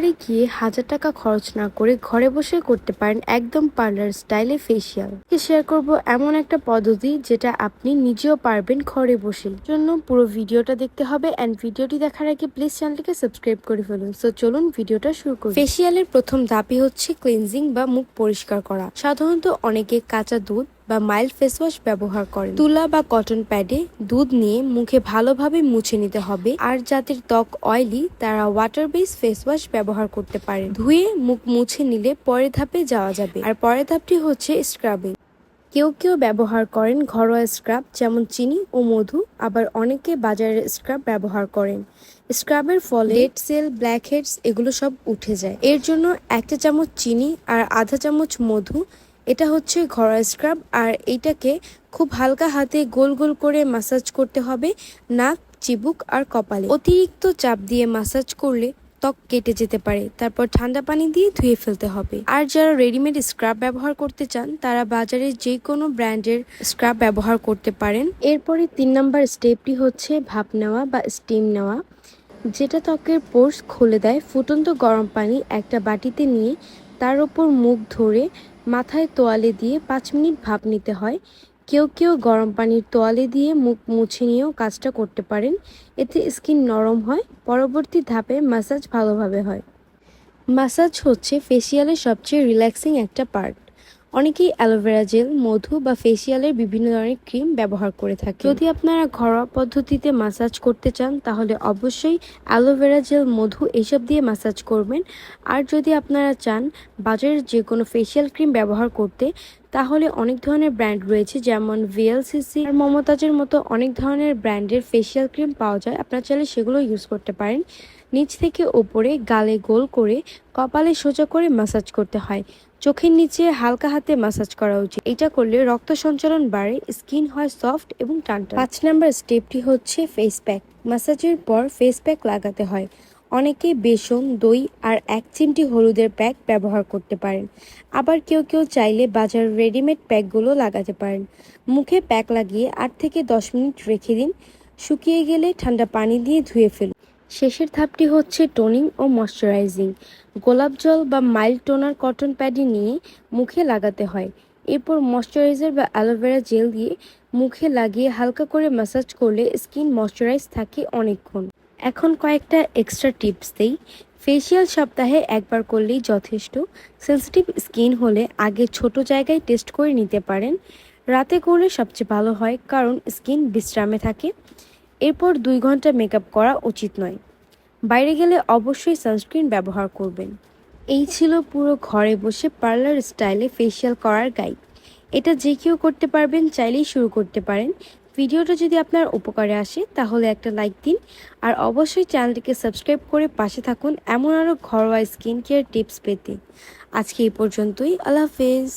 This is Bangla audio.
পার্লারে গিয়ে হাজার টাকা খরচ না করে ঘরে বসে করতে পারেন একদম পার্লার স্টাইলে ফেসিয়াল শেয়ার করব এমন একটা পদ্ধতি যেটা আপনি নিজেও পারবেন ঘরে বসে। জন্য পুরো ভিডিওটা দেখতে হবে অ্যান্ড ভিডিওটি দেখার আগে প্লিজ চ্যানেলটিকে সাবস্ক্রাইব করে ফেলুন। সো চলুন ভিডিওটা শুরু করি। ফেসিয়ালের প্রথম ধাপই হচ্ছে ক্লিনজিং বা মুখ পরিষ্কার করা। সাধারণত অনেকে কাঁচা দুধ বা মাইল্ড ফেস ওয়াশ ব্যবহার করেন। তুলা বা কটন প্যাডে দুধ নিয়ে মুখে ভালোভাবে মুছে নিতে হবে। আর যাদের ত্বক অয়েলি তারা ওয়াটার বেস ফেস ওয়াশ ব্যবহার করতে পারেন। ধুয়ে মুখ মুছে নিলে পরের ধাপে যাওয়া যাবে। আর পরের ধাপটি হচ্ছে স্ক্রাবিং কেউ কেউ ব্যবহার করেন ঘরোয়া স্ক্রাব যেমন চিনি ও মধু। আবার অনেকে বাজারের স্ক্রাব ব্যবহার করেন। স্ক্রাবের ফলে ডেড সেল ব্ল্যাক হেডস এগুলো সব উঠে যায়। এর জন্য একটা চামচ চিনি আর আধা চামচ মধু এটা হচ্ছে ঘরোয়া স্ক্রাব, আর এইটাকে খুব হালকা হাতে গোল গোল করে মাসাজ করতে হবে নাক, চিবুক আর কপালে। অতিরিক্ত চাপ দিয়ে মাসাজ করলে ত্বক কেটে যেতে পারে, তারপর ঠান্ডা পানি দিয়ে ধুয়ে ফেলতে হবে। আর যারা রেডিমেড স্ক্রাব ব্যবহার করতে চান, তারা বাজারে যে কোনো ব্র্যান্ডের স্ক্রাব ব্যবহার করতে পারেন। এরপরে তিন নম্বর স্টেপটি হচ্ছে ভাপ নেওয়া বা স্টিম নেওয়া, যেটা ত্বকের পোর্স খুলে দেয়। ফুটন্ত গরম পানি একটা বাটিতে নিয়ে তার ওপর মুখ ধরে মাথায় তোয়ালে দিয়ে পাঁচ মিনিট ভাপ নিতে হয়। কেউ কেউ গরম পানির তোয়ালে দিয়ে মুখ মুছে নিয়েও কাজটা করতে পারেন। এতে স্কিন নরম হয়, পরবর্তী ধাপে ম্যাসাজ ভালোভাবে হয়। ম্যাসাজ হচ্ছে ফেসিয়ালের সবচেয়ে রিল্যাক্সিং একটা পার্ট। অনেকেই অ্যালোভেরা জেল, মধু বা ফেসিয়ালের বিভিন্ন ধরনের ক্রিম ব্যবহার করে থাকে যদি আপনারা ঘরোয়া পদ্ধতিতে মাসাজ করতে চান, তাহলে অবশ্যই অ্যালোভেরা জেল, মধু এইসব দিয়ে মাসাজ করবেন। আর যদি আপনারা চান বাজারের যে কোনো ফেসিয়াল ক্রিম ব্যবহার করতে, তাহলে অনেক ধরনের ব্র্যান্ড রয়েছে, যেমন ভিএলসিসি। আর মমতাজের মতো অনেক ধরনের ব্র্যান্ডের ফেসিয়াল ক্রিম পাওয়া যায়, আপনারা চাইলে সেগুলো ইউজ করতে পারেন। নিচ থেকে ওপরে গালে গোল করে কপালে সোজা করে মাসাজ করতে হয়। চোখের নিচে হালকা হাতে মাসাজ করা উচিত। এটা করলে রক্ত সঞ্চালন বাড়ে, স্কিন হয় সফট এবং টানটা পাঁচ নাম্বার স্টেপটি হচ্ছে ফেস প্যাক মাসাজের পর ফেস প্যাক লাগাতে হয়। অনেকে বেসন, দই আর এক চিমটি হলুদের প্যাক ব্যবহার করতে পারেন। আবার কেউ কেউ চাইলে বাজার রেডিমেড প্যাকগুলো লাগাতে পারেন। মুখে প্যাক লাগিয়ে আট থেকে দশ মিনিট রেখে দিন। শুকিয়ে গেলে ঠান্ডা পানি দিয়ে ধুয়ে ফেলুন। শেষের ধাপটি হচ্ছে টোনিং ও ময়শ্চারাইজিং। গোলাপ জল বা মাইল্ড টোনার কটন প্যাডি নিয়ে মুখে লাগাতে হয়। এরপর ময়শ্চারাইজার বা অ্যালোভেরা জেল দিয়ে মুখে লাগিয়ে হালকা করে ম্যাসাজ করলে স্কিন ময়শ্চারাইজ থাকে অনেকক্ষণ। এখন কয়েকটা এক্সট্রা টিপস দেই। ফেসিয়াল সপ্তাহে একবার করলেই যথেষ্ট। সেন্সিটিভ স্কিন হলে আগে ছোট জায়গায় টেস্ট করে নিতে পারেন। রাতে করলে সবচেয়ে ভালো হয়, কারণ স্কিন বিশ্রামে থাকে। এরপর দুই ঘণ্টা মেকআপ করা উচিত নয়। বাইরে গেলে অবশ্যই সানস্ক্রিন ব্যবহার করবেন। এই ছিল পুরো ঘরে বসে পার্লার স্টাইলে ফেসিয়াল করার গাইড এটা যে কেউ করতে পারবেন, চাইলেই শুরু করতে পারেন। ভিডিওটা যদি আপনার উপকারে আসে, তাহলে একটা লাইক দিন। আর অবশ্যই চ্যানেলটিকে সাবস্ক্রাইব করে পাশে থাকুন এমন আরও ঘরোয়া স্কিন কেয়ার টিপস পেতে। আজকে এই পর্যন্তই। আল্লাহ হাফেজ।